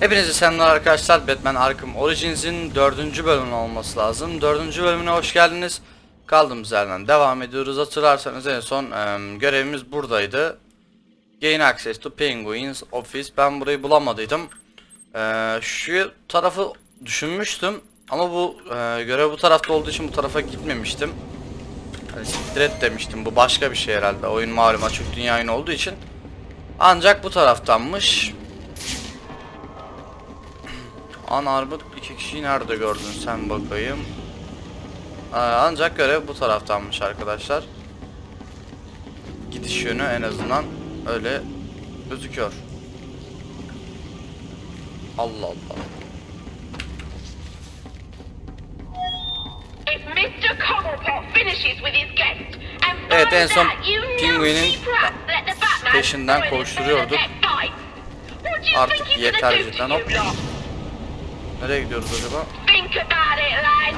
Hepinize selamlar arkadaşlar. Batman Arkham Origins'in dördüncü bölümü olması lazım. Dördüncü bölümüne hoş geldiniz. Kaldığımız yerden devam ediyoruz. Hatırlarsanız en son em, görevimiz buradaydı. Gain access to Penguin's office. Ben burayı bulamadıydım. Ee, şu tarafı düşünmüştüm. Ama bu e, görev bu tarafta olduğu için bu tarafa gitmemiştim. Hani siktir demiştim. Bu başka bir şey herhalde. Oyun malum açık dünya oyunu olduğu için. Ancak bu taraftanmış. An Armut iki kişiyi nerede gördün sen bakayım. Ee, ancak görev bu taraftanmış arkadaşlar. Gidiş yönü en azından öyle gözüküyor. Allah Allah. Evet, en son Penguin'in peşinden koşturuyorduk. Artık yeter cidden, hop. Nereye gidiyoruz acaba? Think about it, lad.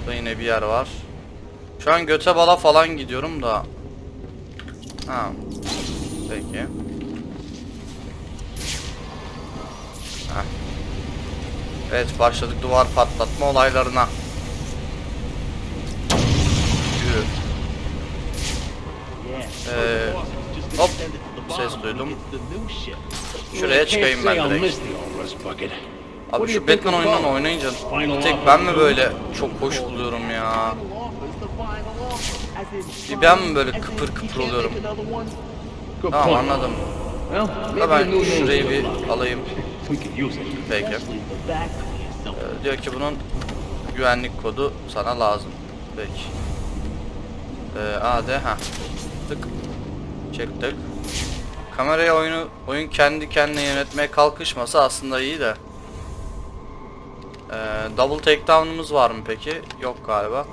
Burada yine bir yer var. Şu an göte bala falan gidiyorum da. Ha. Peki. Heh. Evet başladık duvar patlatma olaylarına. Yürü. Ee, hop ses duydum. Şuraya çıkayım ben direkt. Abi şu Batman oyundan oynayınca bir tek ben mi böyle çok hoş buluyorum ya? Bir ben mi böyle kıpır kıpır oluyorum? Tamam anladım. Da ben şurayı bir alayım. Peki. Ee, diyor ki bunun güvenlik kodu sana lazım. Peki. Ee, AD ha. Tık. Çektik. Kameraya oyunu oyun kendi kendine yönetmeye kalkışmasa aslında iyi de. Ee, double takedown'umuz var mı peki? Yok galiba.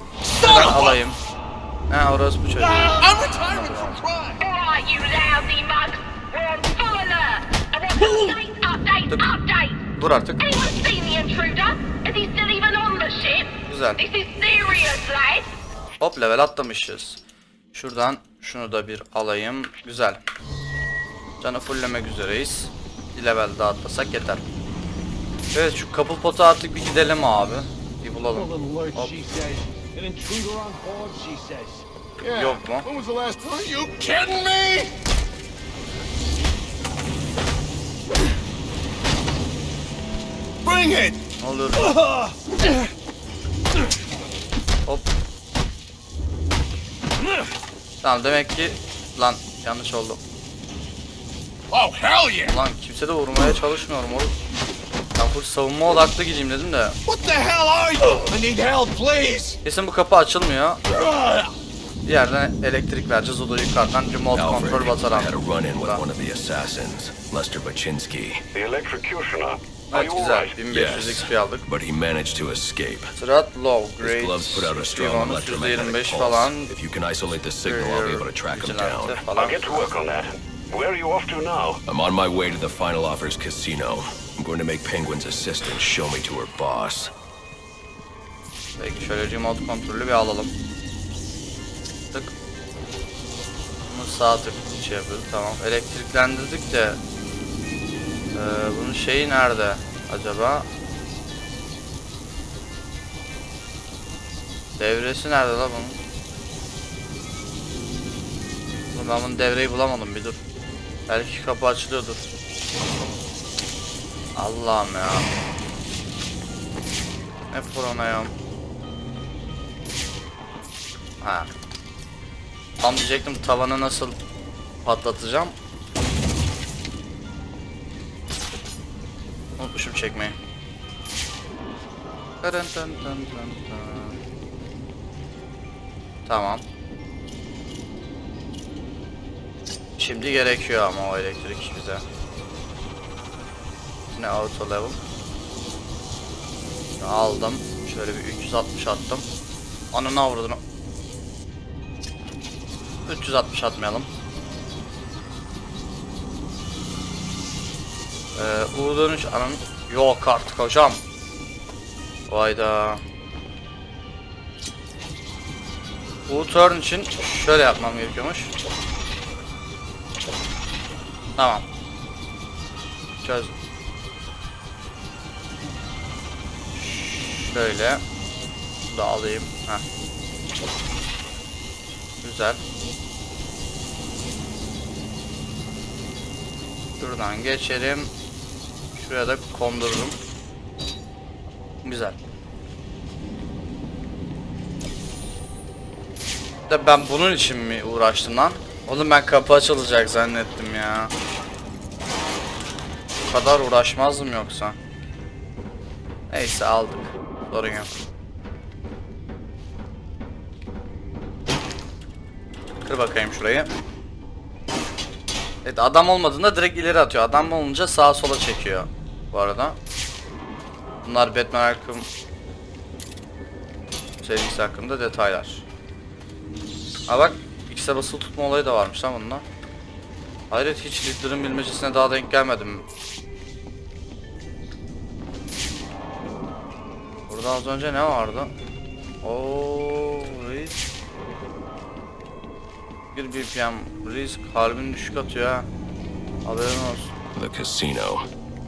Ben alayım. Ha orası bu çocuğu. Update. Dur artık. Güzel. Hop level atlamışız. Şuradan şunu da bir alayım. Güzel. Canı fulllemek üzereyiz. Bir level daha atlasak yeter. Evet şu kapı potu artık bir gidelim abi. Bir bulalım. Hop. Yok mu? Bring it! Ne oluyor? Hop. Tamam demek ki lan yanlış oldu. Oh, hell yeah! Lan kimse de vurmaya çalışmıyorum oğlum. Ben full savunma odaklı gideyim dedim de. What the hell are you? I need help, please! Kesin bu kapı açılmıyor. Bir yerden elektrik vereceğiz o da yukarıdan remote kontrol Alfred basaran. had a run-in with one of the assassins, Lester Baczynski, The electrocutioner. Evet güzel. alright? 1500 Yes. XP aldık. but he managed to escape. Sırat low grade. His gloves put out a strong electromagnetic %25 falan. pulse. If you can isolate the signal, I'll be able to track him down. falan. I'll get to work on that. Where are you off to now? I'm on my way to the Final Offers Casino. I'm going to make Penguin's assistant show me to her boss. Peki şöyle remote kontrolü bir alalım. Tık. Bunu sağ tık şey yapıyoruz tamam. Elektriklendirdik de ee, bunun şeyi nerede acaba? Devresi nerede la bunun? Ben bunun devreyi bulamadım bir dur. Belki kapı açılıyordur. Allah'ım ya. Ne pronoyum. Ha. Tam diyecektim tavanı nasıl patlatacağım. Unutmuşum çekmeyi. Tamam. Şimdi gerekiyor ama o elektrik bize. Ne auto level. Şunu aldım. Şöyle bir 360 attım. Ananı avradını. 360 atmayalım. Ee, U dönüş ananı yok artık hocam. Vayda. U turn için şöyle yapmam gerekiyormuş. Tamam. Çöz. Şöyle. Da alayım. Heh. Güzel. Şuradan geçelim. Şuraya da kondururum. Güzel. Ben bunun için mi uğraştım lan? Oğlum ben kapı açılacak zannettim ya. Bu kadar uğraşmazdım yoksa. Neyse aldık. Sorun yok. Kır bakayım şurayı. Evet adam olmadığında direkt ileri atıyor. Adam olunca sağa sola çekiyor. Bu arada. Bunlar Batman Arkham serisi hakkında detaylar. Ha bak X'e basılı tutma olayı da varmış lan bunda. Hayret hiç Littler'ın bilmecesine daha denk gelmedim. Burada az önce ne vardı? Oo, reis. Bir BPM risk harbin düşük atıyor ha. Haberin olsun. The casino.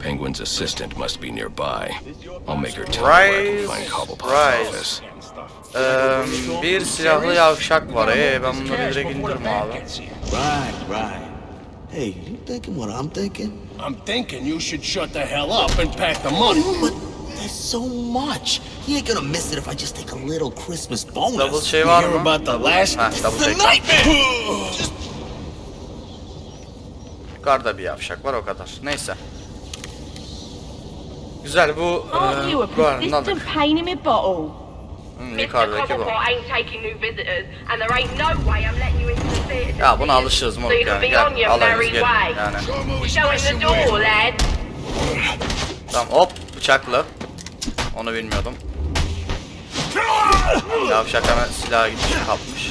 Penguin's assistant must be nearby. I'll make her tell me where I can find Rise, Cobblepot's rise. office. Eee bir silahlı yavşak var. Ee ben bunları direkt indirme abi. Right, right. Hey, you thinking what I'm thinking? I'm thinking you should shut the hell up and pack the money. But there's so much. He ain't gonna miss it if I just take a little Christmas bonus. Double şey You var mı? about the last? Ha double The nightmare! Yukarıda bir yavşak var o kadar. Neyse. Güzel bu Aren't you a persistent pain in my bottle? Hmm, Mr. yukarıdaki bu. Cobblepot ain't taking new visitors, and there ain't no way I'm letting you into the theatre. Ya buna alışırız So moruk on Gel your alayız way. yani. Tamam hop bıçakla. Onu bilmiyordum. Yavşak hemen silah gitmiş kapmış.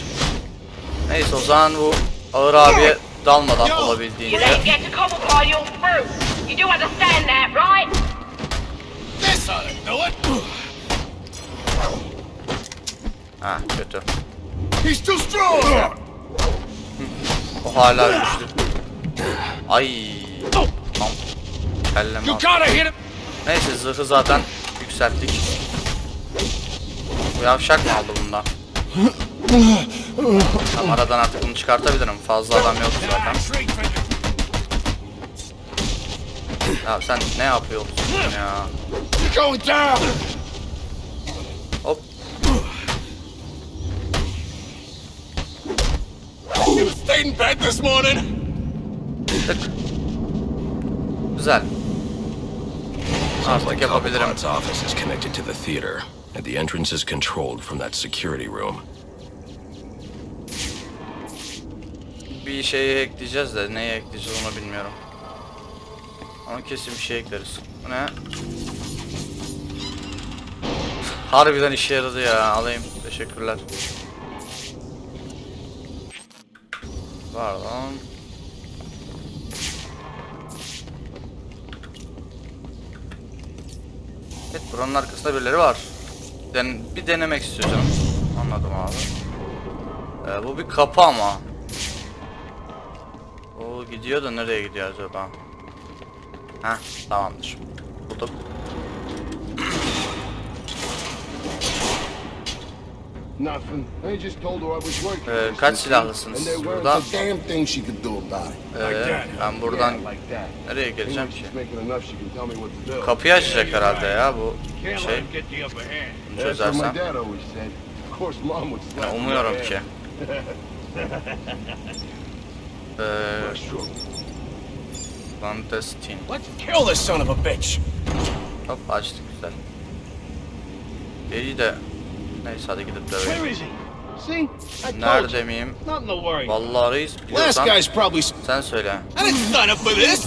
Neyse o zaman bu ağır abiye dalmadan You olabildiğince. let him get to Cobblepot, you're through. You do understand that, right? This ought to do it. Ha kötü. He's too strong. O hala güçlü. Ay. Tam. Kellem You gotta hit him. Neyse zırhı zaten yükselttik. Bu yavşak mı aldı bundan? Tamam aradan artık bunu çıkartabilirim. Fazla adam yok zaten. Ya sen ne yapıyorsun ya? You're going down. Hop. You stayed in bed this morning. Tık. Güzel. Sounds like yapabilirim. Cobblepot's office is connected to the theater, and the entrance is controlled from that security room. Bir şeyi ekleyeceğiz de neye ekleyeceğiz onu bilmiyorum. Ama kesin bir şey ekleriz. Bu ne? Harbiden işe yaradı ya. Alayım. Teşekkürler. Pardon. Evet buranın arkasında birileri var. Den bir denemek istiyorum. Anladım abi. Ee, bu bir kapı ama. O gidiyor da nereye gidiyor acaba? Heh tamamdır. Bulduk. Ee, kaç silahlısınız burada? Ee, ben buradan nereye geleceğim ki? Kapıyı açacak herhalde ya bu şey. Bunu çözersem. dad always said. Of course, mom would slap Ya, my umuyorum ki. Ee. Clandestine. Let's kill this son of a bitch. Hop açtık güzel. İyi de neyse hadi gidip döveyim. Where is he? See? I told you. Nerede miyim? Vallahi reis Last biliyorsan guy's probably. sen söyle. I didn't sign up for this.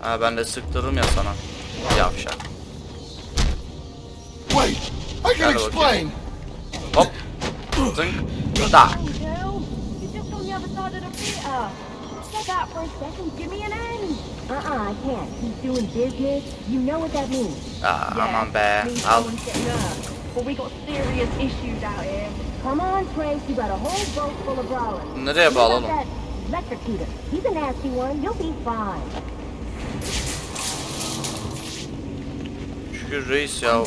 Ha ben de sıktırırım ya sana. Yavşak. Wait, I can explain. Hop. Zınk. Tak. Girl. You're just on the other side of the theatre. Step out for a second. Give me an hand. Uh-uh, I can't. He's doing business. You know what that means. Be. Means Al. someone's getting hurt. But we got serious issues out here. Come on, Trace. You got a whole boat full of brawlers. Nereye oğlum? that Electrocute. He's a nasty one. You'll be fine. Şükür reis ya. You.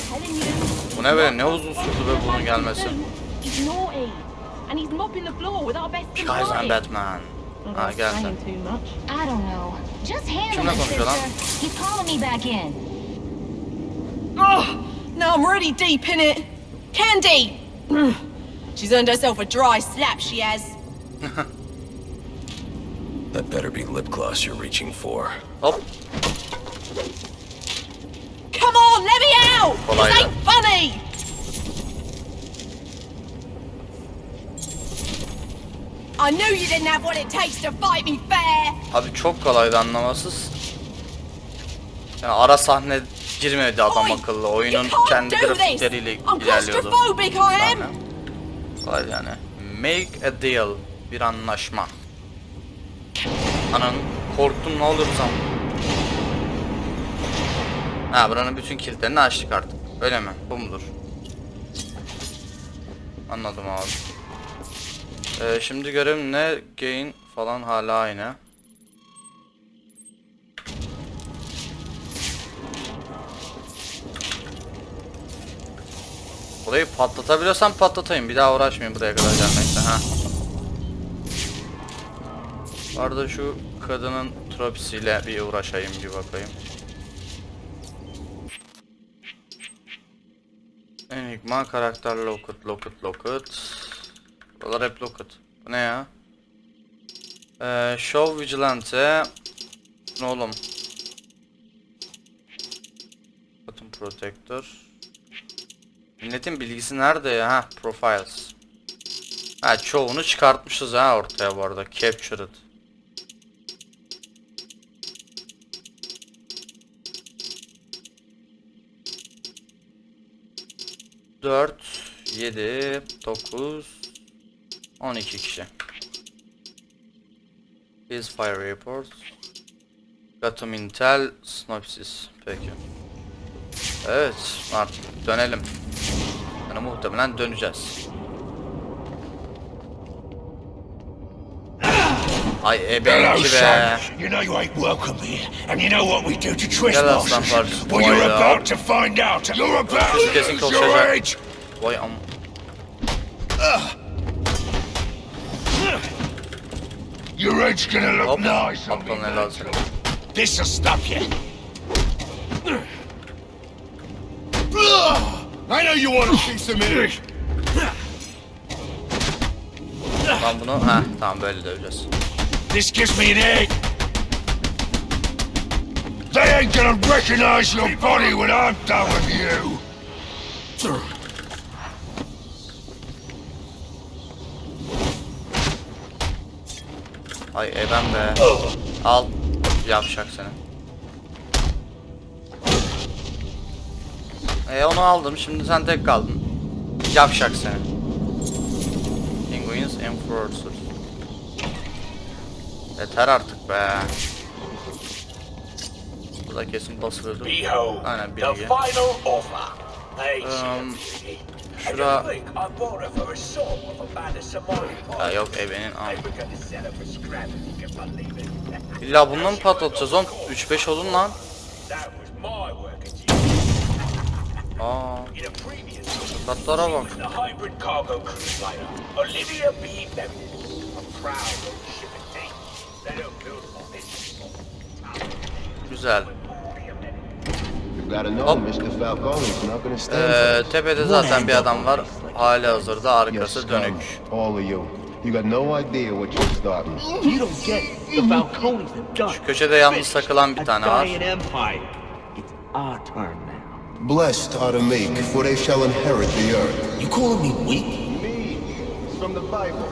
Bu ne be? Ne uzun sürdü be bunun gelmesi. He's naughty. And he's mopping the floor with our best Guys, I'm. Batman. Ha gel sen. Saying too much. I don't know. Just handle Kimle it, konuşuyor lan? sister. He's calling me back in. Oh, now I'm really deep in it. Candy! She's earned herself a dry slap, she has. That better be lip gloss you're reaching for. Hop. Come on, let me out! Kolay This ya. ain't funny! I knew you didn't have what it takes to fight me fair! Abi çok kolaydı anlamasız. Yani ara sahne girmedi adam akıllı. Oyunun kendi grafikleriyle ilerliyordu. Kolay yani. Make a deal. Bir anlaşma. Anan korktum ne olur zaman. Ha buranın bütün kilitlerini açtık artık. Öyle mi? Bu mudur? Anladım abi. Ee, şimdi görev ne? Gain falan hala aynı. Burayı patlatabiliyorsam patlatayım. Bir daha uğraşmayayım buraya kadar gelmekle. Ha. Arada şu kadının tropisiyle bir uğraşayım bir bakayım. Enigma karakter locket locket locket. Buralar hep locket. Bu ne ya? Ee, Show Vigilante. Ne oğlum? Button Protector. Milletin bilgisi nerede ya? Ha, Profiles. Ha, çoğunu çıkartmışız ha ortaya bu arada. Captured. Dört, yedi, dokuz, on iki kişi. His fire report. Gotham Intel Synopsis. Peki. Evet artık dönelim. Yani muhtemelen döneceğiz. Ay ebenki be. You know you ain't welcome here, and you know what we do to trespassers. parçası. Well, you're about to find out. You're about to konuşacak. age. Vay am. Your age gonna look Hop. nice on me. Lazım. This'll stop you. I know you want a piece of me. Ben bunu ha tamam böyle döveceğiz. This gives me an egg. They ain't gonna recognize your body when I'm done with you. Ay eben be. Al. Yapacak seni. E onu aldım. Şimdi sen tek kaldın. Yapacak seni. Penguins Enforcer. Yeter artık be. Burada kesin basılıyordur. Behold, Aynen the bilgi. Um. Şura- Ya yok ebenin it. İlla bundan mı patlatacağız oğlum? 3-5 olun lan. Aa, katlara bak. Güzel. Hop. Mr. Falcone's not gonna stand Ee, tepede zaten bir adam var. Hali hazırda arkası dönük. all of you. You got no idea what you're starting. You don't get it. The Falcones have done. Şu köşede yalnız takılan bir tane var. empire. It's our turn now. Blessed are the meek, for they shall inherit the earth. You calling me weak? Me, from the Bible.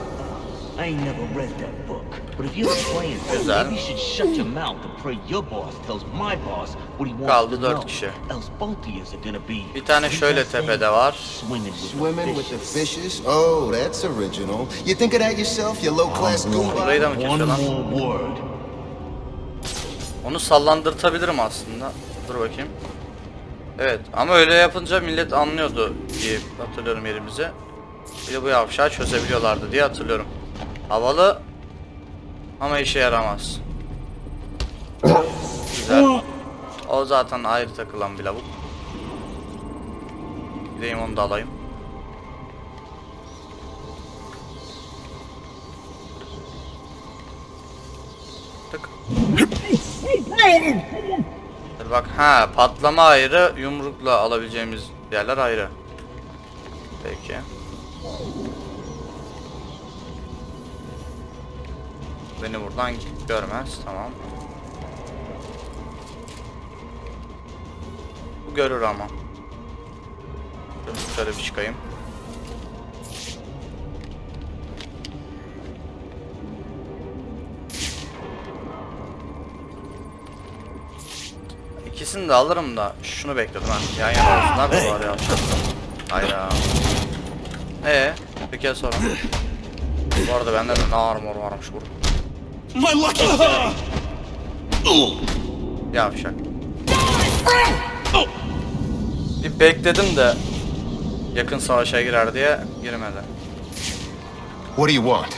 I ain't never read that Güzel. maybe you should shut your mouth and pray your boss tells my boss what he wants Kaldı to dört know. kişi. Else both of yous are gonna be Bir tane şöyle tepede var. Oh, that's original. You think of that yourself, you low-class goon? Burayı da mı kesiyor One lan? more word. Onu sallandırtabilirim aslında. Dur bakayım. Evet ama öyle yapınca millet anlıyordu diye hatırlıyorum yerimizi. Bir de bu yavşağı çözebiliyorlardı diye hatırlıyorum. Havalı. Ama işe yaramaz. Güzel. O zaten ayrı takılan bir lavuk. Gideyim onu da alayım. Tık. Bak ha patlama ayrı, yumrukla alabileceğimiz yerler ayrı. Peki. Beni buradan görmez. Tamam. Bu görür ama. Şöyle bir çıkayım. İkisini de alırım da şunu bekledim ha. Yan yana olsunlar da var ya. Hayda. Ee, kez sonra. Bu arada bende de ne armor varmış burada. My lucky day! Yavşak. Bir bekledim de yakın savaşa girer diye girmedi. What do you want?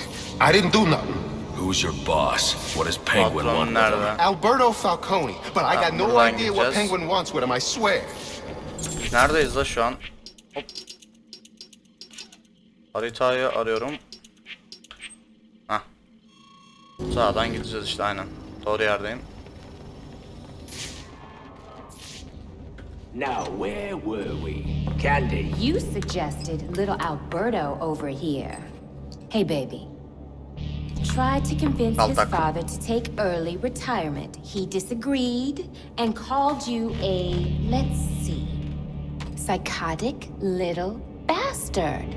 I didn't do nothing. Who's your boss? What does Penguin Patron want nerede? Alberto Falcone, but I got no buradan idea what gideceğiz. Penguin wants with him, I swear. Neredeyiz la şu an? Hop. Haritayı arıyorum. Sağdan gideceğiz işte aynen. Doğru yerdeyim. Now, where were we? Candy. You suggested little Alberto over here. Hey, baby. Tried to convince his father to take early retirement. He disagreed and called you a, let's see, psychotic little bastard.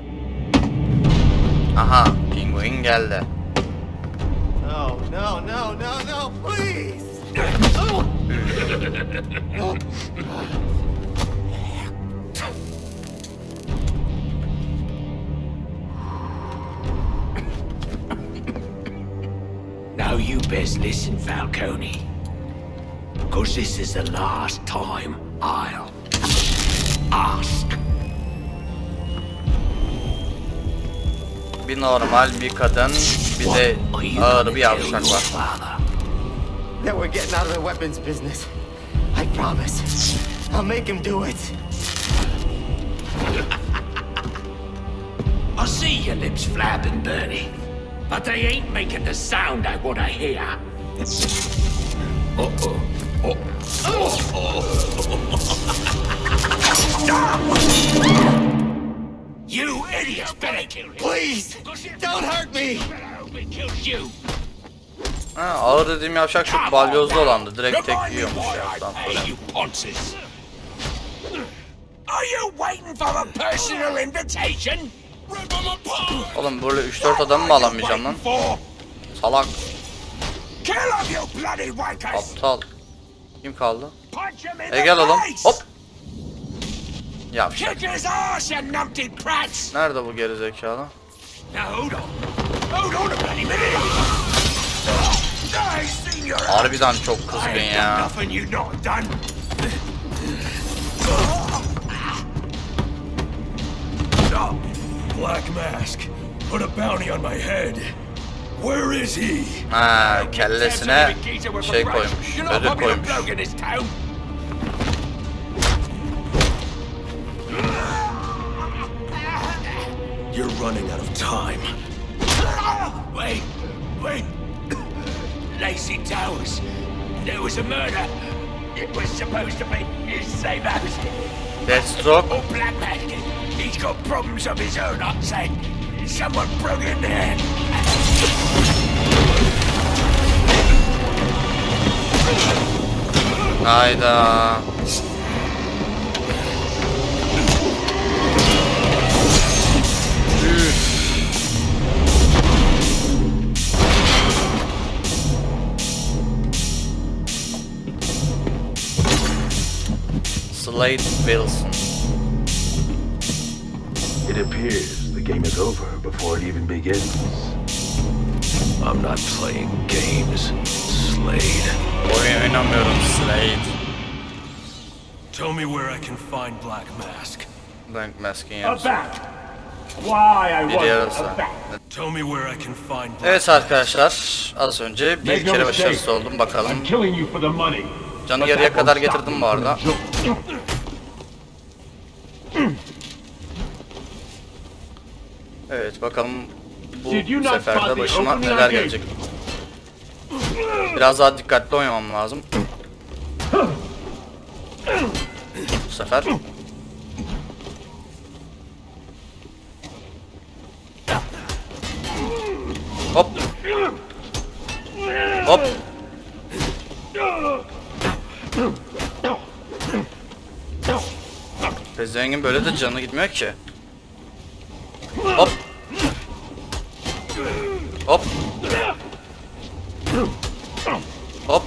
Aha, penguin geldi. No, no, no, no, no, please! Now you best listen, Falcone. Cause this is the last time I'll ask. Bir normal, bir kadın, bir de ağır bir yavşak var. That we're getting out of the weapons business. I promise. I'll make him do it. I see your lips flapping, Bernie. But they ain't making the sound I want to hear. Uh-oh. you idiot! Better kill him. Please, don't hurt me! Ha, ağır dediğim yavşak şu balyozlu olandı. Direkt tek yiyormuş why ya. I Tamam, pay you ponces. Are you waiting for a personal invitation? Oğlum böyle 3-4 adamı mı alamayacağım lan? Salak, aptal. Kim kaldı? E gel oğlum. Hop. Yavşak. Nerede bu gerizekalı? Harbiden çok kızgın ya. Black Mask, put a bounty on my head. Where is he? Ha, kellesine şey koymuş. Ödül koymuş. You're running out of time. Wait, wait. Lacey Towers. There was a murder. It was supposed to be his same house. Deathstroke. Or Black Mask. He's got problems of his own, I'd say. Someone broke in there. Hayda. Slade Wilson. It appears the game is over before it even begins. I'm not playing games, Slade. Oyun oynamıyorum Slade. Tell me where I can find Black Mask. Blank Mask'in A yarısı. bat. Bir yarası. Tell me where I can find Evet arkadaşlar az önce bir kere başarısız oldum bakalım. I'm killing you for the money. Canı yarıya kadar getirdim bu arada. Evet bakalım bu seferde başıma neler gelecek. Biraz daha dikkatli oynamam lazım. Bu sefer. Hop. Hop. Pezengin böyle de canı gitmiyor ki. Hop. Hop. Hop.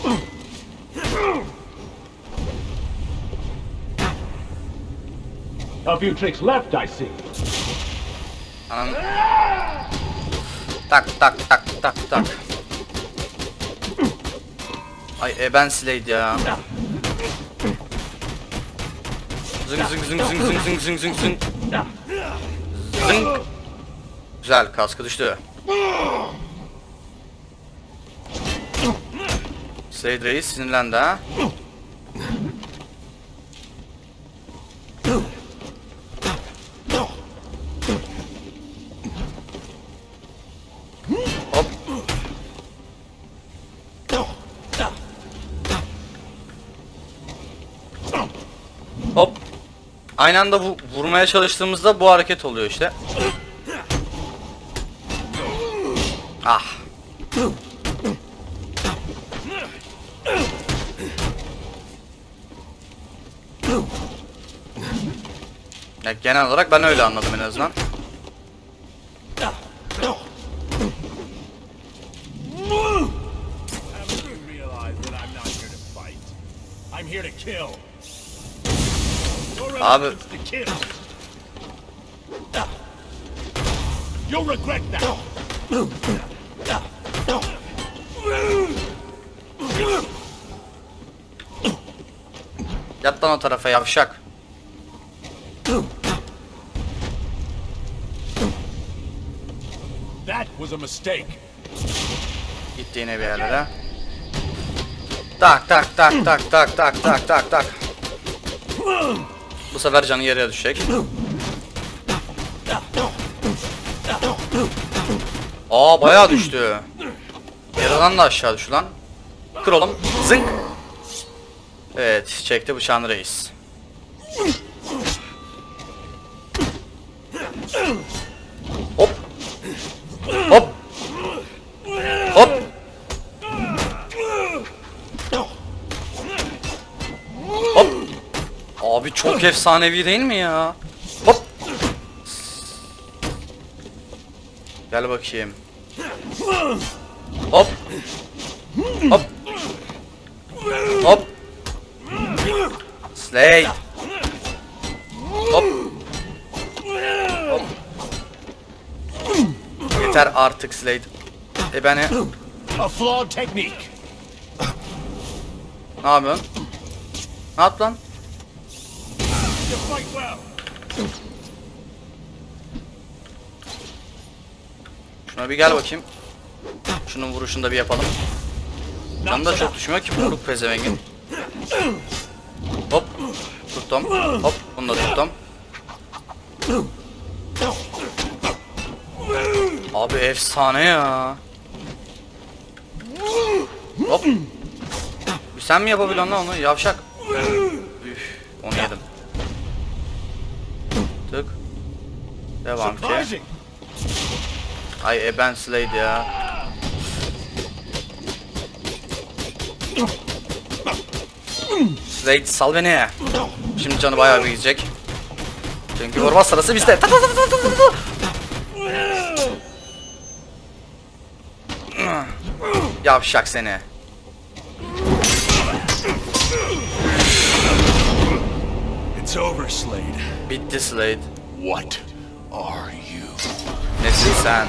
A few tricks left, I see. Anam. Tak tak tak tak tak. Ay e ben Slade ya. Zıng zıng zıng zıng zıng zıng zıng zıng zıng. Zıng. Güzel kaskı düştü. Slade reis sinirlendi ha. Aynı anda bu vurmaya çalıştığımızda bu hareket oluyor işte. Ah. Ya genel olarak ben öyle anladım en azından. You'll regret that. yat lan o tarafa yavşak. That was a mistake. Gitti yine bir yerlere. Tak tak tak tak tak tak tak tak tak. Bu sefer canı yarıya düşecek. Aa bayağı düştü. Yarıdan da aşağı düştü lan. Kır oğlum. Zınk. Evet çekti bıçağını reis. Hop. Hop. Hop. Hop. Abi çok efsanevi değil mi ya? Gel bakayım. Hop. Hop. Hop. Slade. Hop. Hop. Yeter artık Slade. E beni A flawed technique. ne yapıyorsun? Ne yap lan? Şuna bir gel bakayım. Şunun vuruşunu da bir yapalım. Canı da çok düşmüyor ki vuruk pezevengin. Hop. Tuttum. Hop. Bunu da tuttum. Abi efsane ya. Hop. Sen mi yapabiliyorsun lan onu? Yavşak. Üf, onu yedim. Tık. Devam ki. Ay e ben Slade ya. Slade sal beni. Şimdi canı bayağı bir gidecek. Çünkü vurma sırası bizde. Ta ta ta ta ta ta. Yavşak seni. It's over, Slade. Bitti Slade. What are you? Nesin sen?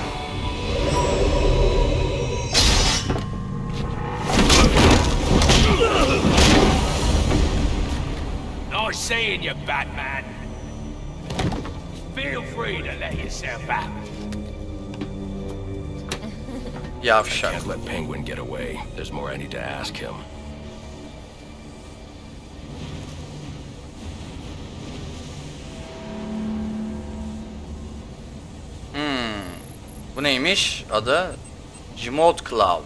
Nice seeing you, Batman. Feel free to let yourself out. Yeah, I Yavşak. can't let Penguin get away. There's more I need to ask him. Bu neymiş? Adı Gmod Cloud.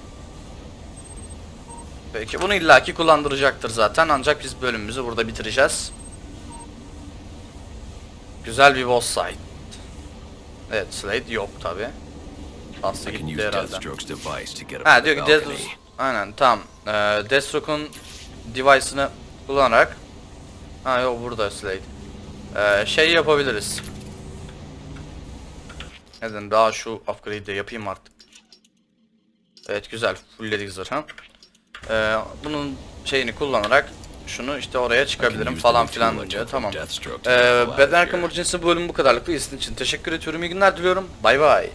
Peki bunu illaki kullandıracaktır zaten ancak biz bölümümüzü burada bitireceğiz. Güzel bir boss fight. Evet Slade yok tabi. Bastı gitti herhalde. Ha diyor ki balcony. Death... Aynen tamam. Ee, Deathstroke'un device'ını kullanarak Ha yok burada Slade. Ee, şey yapabiliriz. Neden daha şu upgrade'i de yapayım artık. Evet güzel fullledik zırhı. Ee, bunun şeyini kullanarak şunu işte oraya çıkabilirim falan filan diyor. Tamam. Ee, Beden. Arkham Origins'in bölümü bu kadarlık. Bu izin için teşekkür ediyorum. İyi günler diliyorum. Bay bay.